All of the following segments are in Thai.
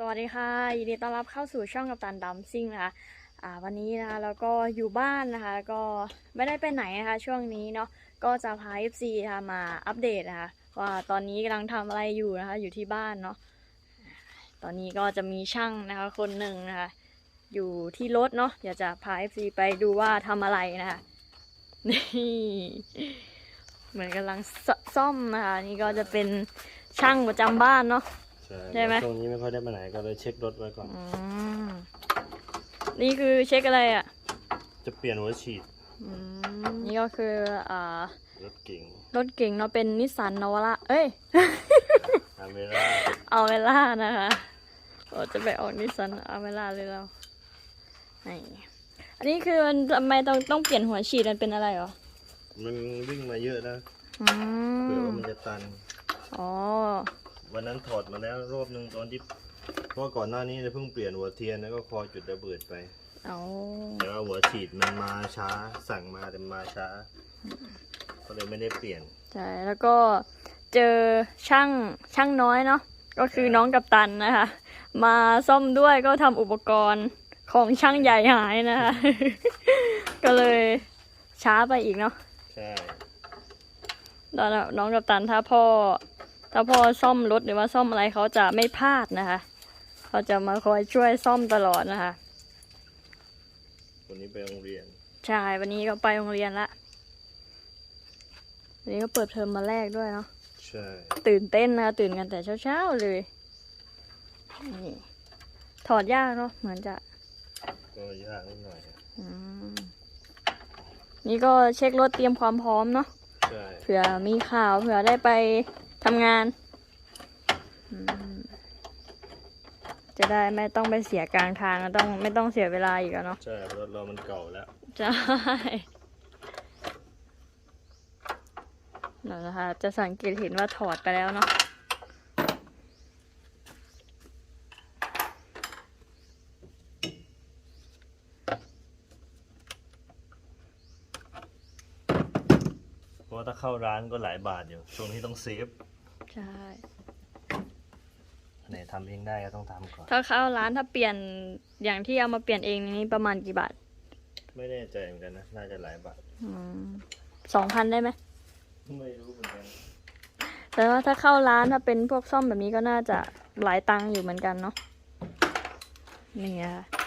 สวัสดีค่ะยินดีต้อนรับเข้าสู่ช่องกัปตันดัมซิ่งนะคะอ่าวันนี้นะคะแล้วก็อยู่บ้านนะคะ ก็ไม่ได้ไปไหนนะคะ ช่วงนี้เนาะก็จะพา FC นะคะมาอัปเดตนะคะว่าตอนนี้กำลังทำอะไรอยู่นะคะ อยู่ที่บ้านเนาะตอนนี้ก็จะมีช่างนะคะคนหนึ่งนะคะ อยู่ที่รถเนาะเดี๋ยวจะพา FC ไปดูว่าทำอะไรนะคะนี่เหมือนกำลังซ่อมนะคะ นี่ก็จะเป็นช่างประจำบ้านเนาะ ใช่ใช่ไหม ช่วงนี้ไม่ค่อยได้ไปไหนก็เลยเช็ครถไว้ก่อน อืมนี่คือเช็คอะไรอะจะเปลี่ยนหัวฉีดอืมนี่ก็คืออ่ารถเก่งรถเก่งเนาะเป็นนิสสันนวระเอ้ย อาเวล่าเอาเวล่านะคะเราจะไปออกนิสสันเอาเวล่าเลยเรานี่อันนี้คือมันทำไมต้องต้องเปลี่ยนหัวฉีดมันเป็นอะไรเหรอมันวิ่งมาเยอะนะอืเผื่อมว่ามันจะตันอ๋อ วันนั้นถอดมาแล้วรอบหนึ่งตอนที่เพราะว่าก่อนหน้านี้เราเพิ่งเปลี่ยนหัวเทียนแล้วก็คอยจุดระเบิดไปเอาแต่ว่าหัวฉีดมันมาช้าสั่งมาแต่มาช้า ก็เลยไม่ได้เปลี่ยนใช่แล้วก็เจอช่างช่างน้อยเนาะก็คือน้องกัปตันนะคะ มาซ่อมด้วยก็ทำอุปกรณ์ของช่างใหญ่หายนะคะ ก็เลยช้าไปอีกเนาะใช่ตอนน้องกัปตันถ้าพ่อ ถ้าพ่อซ่อมรถหรือว่าซ่อมอะไรเขาจะไม่พลาดนะคะเขาจะมาคอยช่วยซ่อมตลอดนะคะวันนี้ไปโรงเรียนใช่วันนี้ก็ไปโรงเรียนละวันนี้ก็เปิดเทอมมาแรกด้วยเนาะใช่ตื่นเต้นนะคะตื่นกันแต่เช้าๆเลยนี่ถอดยากเนาะเหมือนจะก็ยากนิดหน่อยอืมนี่ก็เช็ครถเตรียมความพร้อมเนาะใช่เผื่อมีข่าวเผื่อได้ไป ทำงานอืมจะได้ไม่ต้องไปเสียกลางทางแล้วต้องไม่ต้องเสียเวลาอีกอะเนาะใช่รถเรามันเก่าแล้วใช่เดี๋ยวนะคะจะสังเกตเห็นว่าถอดไปแล้วเนาะ ราะว่าถ้าเข้าร้านก็หลายบาทอยู่ ช่วงนี้ต้องเซฟใช่ ไหนทำเองได้ก็ต้องทำก่อน ถ้าเข้าร้านถ้าเปลี่ยนอย่างที่เอามาเปลี่ยนเองนี่ประมาณกี่บาทไม่แน่ใจเหมือนกันนะ น่าจะหลายบาท สองพันได้ไหม ไม่รู้เหมือนกัน แต่ว่าถ้าเข้าร้านถ้าเป็นพวกซ่อมแบบนี้ก็น่าจะหลายตังค์อยู่เหมือนกันเนาะนี่ค่ะ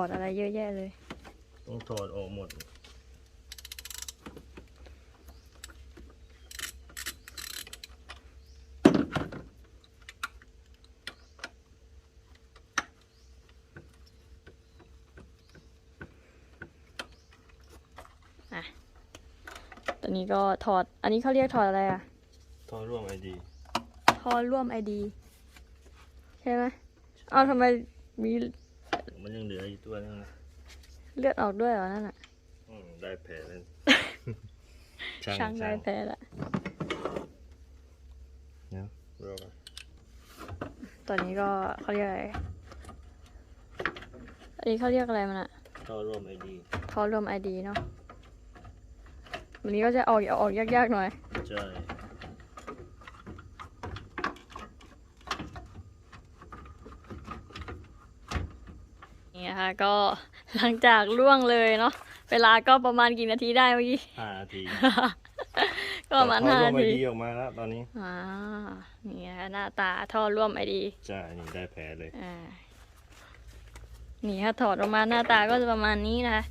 อดอะไรเยอะแยะเลย ต้องถอดออกหมดตัวนี้ก็ถอด อันนี้เขาเรียกถอดอะไรอะท่อร่วมไอดี ท่อร่วมไอดี ใช่ไหมเอาทำไมมี มันยังเหลืออยู่ตัวนึงนะเลือดออกด้วยเหรอนั่นอะอืมได้แผลแล้วช่างได้แพ้ละเนาะรอก่อนตัวนี้ก็เขาเรียกอะไร อันนี้เขาเรียกอะไรมันอะท่อร่วมไอดีท่อร่วมไอดีเนาะวันนี้ก็จะออกออกยากๆหน่อย ใช่ นี่นะคะ ก็หลังจากล่วงเลยเนาะเวลาก็ประมาณกี่นาทีได้เมื่อกี้ห้านาที ก็ประมาณท่อห้าร่วมนาไอทีดีออกมาแล้วตอนนี้อ่านี่นะคะหน้าตาท่อร่วมไอดีใช่นี่ได้แผลเลยอ่านี่ถ้าถอดออกมาหน้าตาก็จะประมาณนี้นะคะ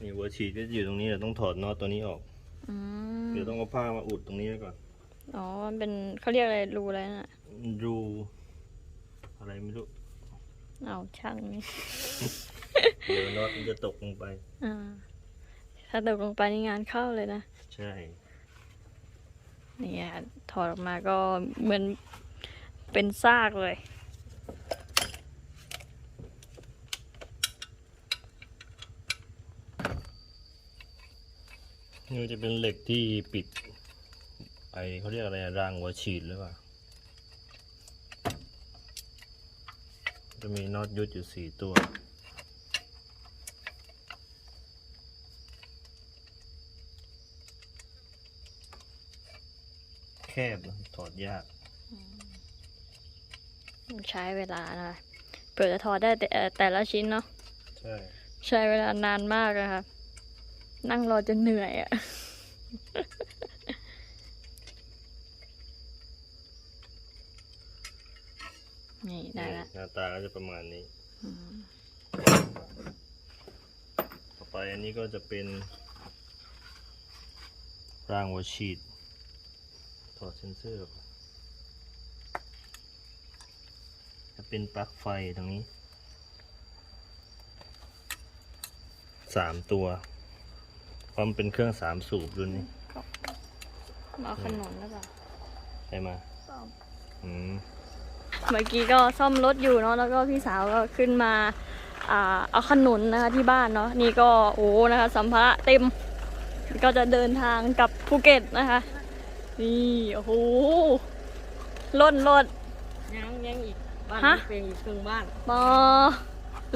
นี่หัวฉีดก็จะอยู่ตรงนี้เราต้องถอดน็อตตัวนี้ออกอืมเดี๋ยวต้องเอาผ้ามาอุดตรงนี้ไว้ก่อนอ๋อมันเป็นเขาเรียกอะไรรูอะไรน่ะรูอะไรไม่รู้ เอาช่างนี่เดี๋ยวน็อตมันจะตกลงไป อ่า ถ้าตกลงไปนี่งานเข้าเลยนะ ใช่นี่ค่ะถอดออกมาก็เหมือนเป็นซากเลย นี่จะเป็นเหล็กที่ปิด ไอเขาเรียกอะไรอะรางหัวฉีดหรือเปล่า จะมีน็อตยุดอยู่สี่ตัว แคบนะถอดยากใช้เวลานะคะเผื่อจะถอดได้แต่เอ่อแต่ละชิ้นเนาะใช่ใช้เวลานานมากนะคะนั่งรอจนเหนื่อยอะ่ นี่ได้ละหน้าตาก็จะประมาณนี้อืมต่อไปอันนี้ก็จะเป็นรางหัวฉีด ถอดเซนเซอร์ออกจะเป็นปลั๊กไฟตรงนี้สามตัวเพราะมันเป็นเครื่องสามสูบรุ่นนี้มาขนมแล้วเปล่าใช่ไหมอืม เมื่อกี้ก็ซ่อมรถอยู่เนาะแล้วก็พี่สาวก็ขึ้นมาอ่าเอาขนุนนะคะที่บ้านเนาะนี่ก็โอ้นะคะสัมภาระเต็ม ก็จะเดินทางกลับภูเก็ตนะคะ นี่โอ้โหล้นรถยังยังอีกบ้านฮะนี้เป็นอีกครึ่งบ้านมา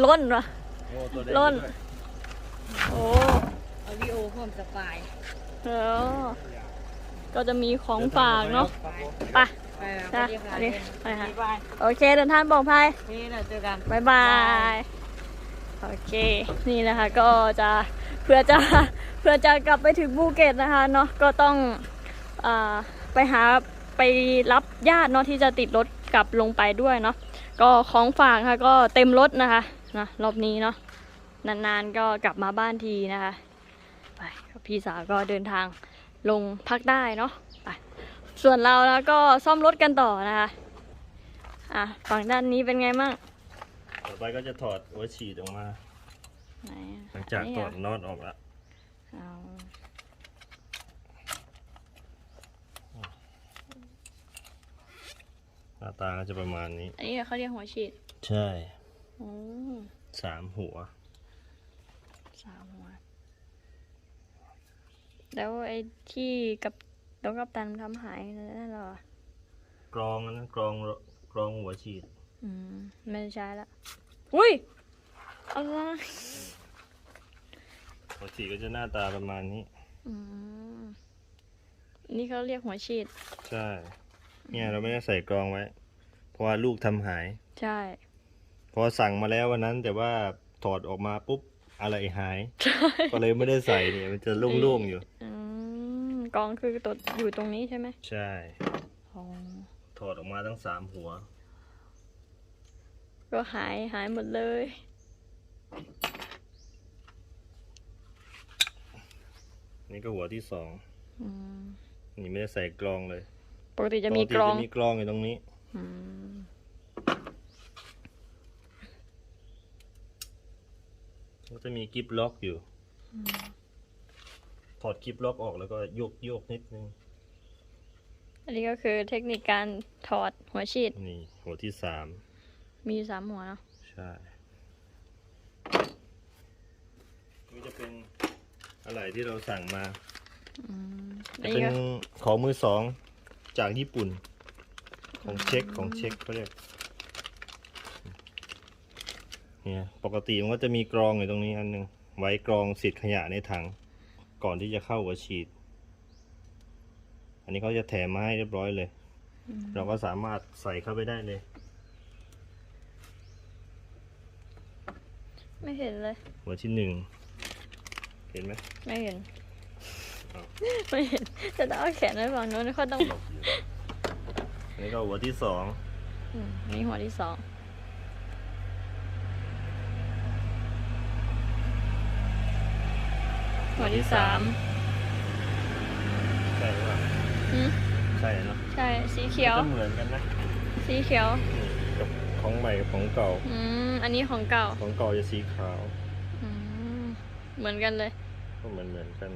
ล้นวะโอ้ตัวแดงร่นด้วยโอ้เอาวิโอพร้อมสปายเออก็จะมีของฝากเนาะไป ไปแล้วจ้ะไปดีค่ะอันนี้ไปค่ะบายโอเคเดินทางปลอดภัย นี่เราเจอกัน บายบาย โอเค นี่นะคะก็จะเพื่อจะเพื่อจะกลับไปถึงภูเก็ตนะคะเนาะก็ต้องอาไปหาไปรับญาติเนาะที่จะติดรถกลับลงไปด้วยเนาะก็ของฝากค่ะก็เต็มรถนะคะนะรอบนี้เนาะนานๆก็กลับมาบ้านทีนะคะไปพี่สาวก็เดินทางลงพักได้เนาะไป ส่วนเราแล้วก็ซ่อมรถกันต่อนะคะ อะฝั่งด้านนี้เป็นไงมั่งต่อไปก็จะถอดหัวฉีดออกมา ไหนอะหลังจากนนี้ถเหรอดน็อตออกแล้วเอาหน้าตาก็จะประมาณนี้ อันนี้เขาเรียกหัวฉีดใช่โอ้สามหัว สามหัว แล้วไอ้ที่กับ ต้องกับตันทำหายนั่นเหรอกรองอันนะกรองกรองหัวฉีด อืมไม่ได้ใช้ละอุ้ยอะไรหัวฉีดก็จะหน้าตาประมาณนี้ อืมนี่เขาเรียกหัวฉีด ใช่ เนี่ยเราไม่ได้ใส่กรองไว้ เพราะว่าลูกทำหาย ใช่ พอสั่งมาแล้ววันนั้น แต่ว่าถอดออกมาปุ๊บอะไรหาย ก็เลยไม่ได้ใส่เนี่ยมันจะโล่งๆอยู่ อืม กองคือตัวอยู่ตรงนี้ใช่ไหมใช่อ๋อถอดออกมาทั้งสามหัว ก็หายหายหมดเลย นี่ก็หัวที่สองอืมนี่ไม่ได้ใส่กรองเลยปกติจะมีกรองปจะมีกรองอยู่ตรงนี้อืมก็จะมีกิฟล็อกอยู่ถ อดกิฟล็อกออกแล้วก็โยกโยกนิดนึง อันนี้ก็คือเทคนิคการถอดหัวฉีด นี่ หัวที่สาม มีอยู่สามหัวเนาะ ใช่นี่จะเป็นอะไรที่เราสั่งมา อืมอัจะนเป็นี้นก็ของมือสองจากญี่ปุ่น ของเช็คของเช็คเขาเรียกเนี่ยปกติมันก็จะมีกรองอยู่ตรงนี้อันหนึ่งไว้กรองสิทธิ์ขยะในถัง ก่อนที่จะเข้าหัวฉีด อันนี้เขาจะแถมมาให้เรียบร้อยเลย เราก็สามารถใส่เข้าไปได้เลย ไม่เห็นเลย หัวที่หนึ่ง เห็นไหมไม่เห็นอ้าวไม่เห็นจะต้องเอาแขนไว้ฝั่งโน้นเขาต้องหลบอยู่อันนี้ก็หัวที่สองอืมนี่หัวที่สอง หัวที่สามใช่หรือเปล่าอืมใช่เนอะใช่สีเขียวก็เหมือนกันนะสีเขียวนี่กับของใหม่กับของเก่า อืม อันนี้ของเก่า ของเก่าจะสีขาวอืม เหมือนกันเลย ก็เหมือนเหมือนกัน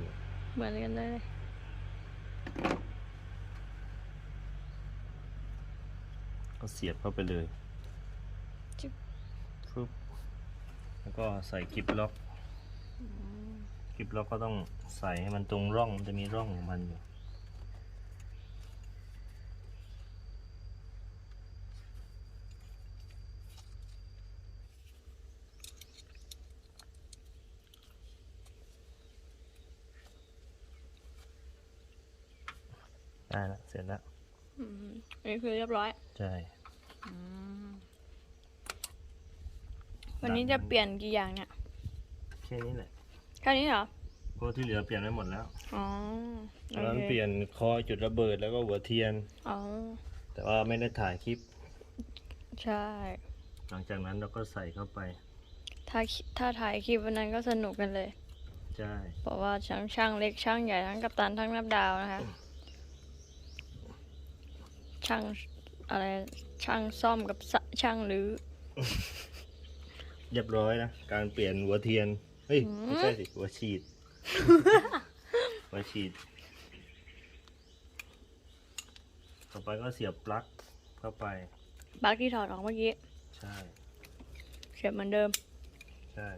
เหมือนกันเลย ก็เสียบเข้าไปเลยจึ๊บฟึบแล้วก็ใส่กิบล็อกกิบ ล็อกก็ต้องใส่ให้มันตรงร่องมันจะมีร่องของมันอยู่ได้ละเสร็จแล้วอืมอันนี้คือเรียบร้อย ใช่ วันนี้จะเปลี่ยนกี่อย่างเนี่ย แค่นี้แหละ แค่นี้เหรอเพราะที่เหลือเปลี่ยนไปหมดแล้วอ๋อตอนนั้นโอคเปลี่ยนคอจุดระเบิดแล้วก็หัวเทียน อ๋อ แต่ว่าไม่ได้ถ่ายคลิป ใช่ หลังจากนั้นเราก็ใส่เข้าไป ถ้าถ้าถ่ายคลิปวันนั้นก็สนุกกันเลย ใช่ เพราะว่าช่างช่างเล็กช่างใหญ่ทั้งกัปตันทั้งนับดาวนะคะ ช่างอะไรช่างซ่อมกับสะช่างหรือเรียบร้อยนะ การเปลี่ยนหัวเทียนเฮ้ยอืมไม่ใช่สิหัวฉีดหัวฉีด ต่อไปก็เสียบปลั๊กเข้าไปบั๊กที่ถอดออกเมื่อกี้ ใช่ เสียบเหมือนเดิม ใช่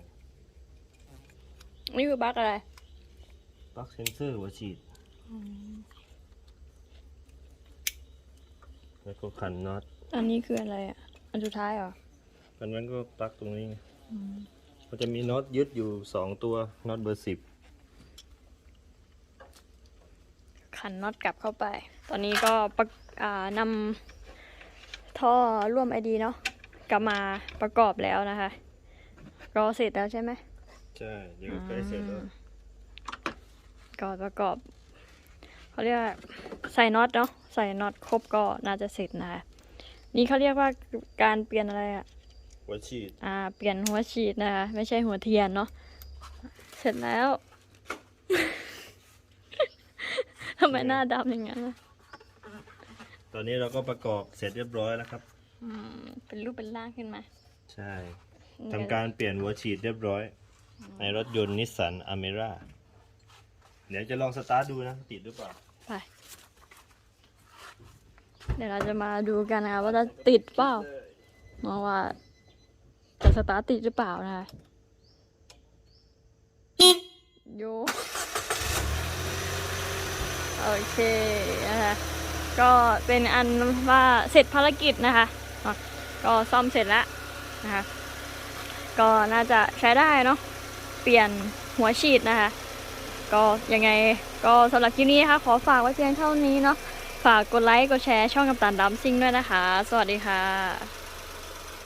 นี่คือบั๊กอะไร ปลั๊กเซนเซอร์หัวฉีด แล้วก็ขันน็อต อันนี้คืออะไรอะ อันสุดท้ายเหรอกันนั้นก็ปลั๊กตรงนี้ไง มันจะมีน็อตยึดอยู่สองตัวน็อตเบอร์สิบขันน็อตกลับเข้าไป ตอนนี้ก็ประอ่านำท่อร่วมไอดีเนาะกลับมาประกอบแล้วนะคะ รอเสร็จแล้วใช่ไหมใช่เดี๋ยวใกล้เสร็จแล้วก่อนประกอบเขาเรียกว่าใส่น็อตเนาะใส่น็อตครบก็น่าจะเสร็จนะคะนี่เขาเรียกว่าการเปลี่ยนอะไรอะ หัวฉีด อ่า เปลี่ยนหัวฉีดนะคะ ไม่ใช่หัวเทียนเนาะ เสร็จแล้ว ทำไมหน้าดำอย่างนั้นอะตอนนี้เราก็ประกอบเสร็จเรียบร้อยแล้วครับ อืม เป็นรูปเป็นร่างขึ้นมา ใช่ทำการเปลี่ยนหัวฉีดเรียบร้อย ในรถยนต์นิสสันอเมร่า เดี๋ยวจะลองสตาร์ทดูนะ ติดหรือเปล่า ไป เดี๋ยวเราจะมาดูกันนะคะว่าจะติดเปล่าเพราะว่า จะสตาร์ติดหรือเปล่านะคะโยโอเคนะคะก็เป็นอันว่าเสร็จภารกิจนะคะอะก็ซ่อมเสร็จแล้วนะคะก็น่าจะใช้ได้เนาะเปลี่ยนหัวฉีดนะคะ ก็ยังไงก็สำหรับคลิปนี้นะคะขอฝากไว้เพียงเท่านี้เนาะฝากกดไลค์กดแชร์ช่องกับตันดัมซิงด้วยนะคะ สวัสดีค่ะ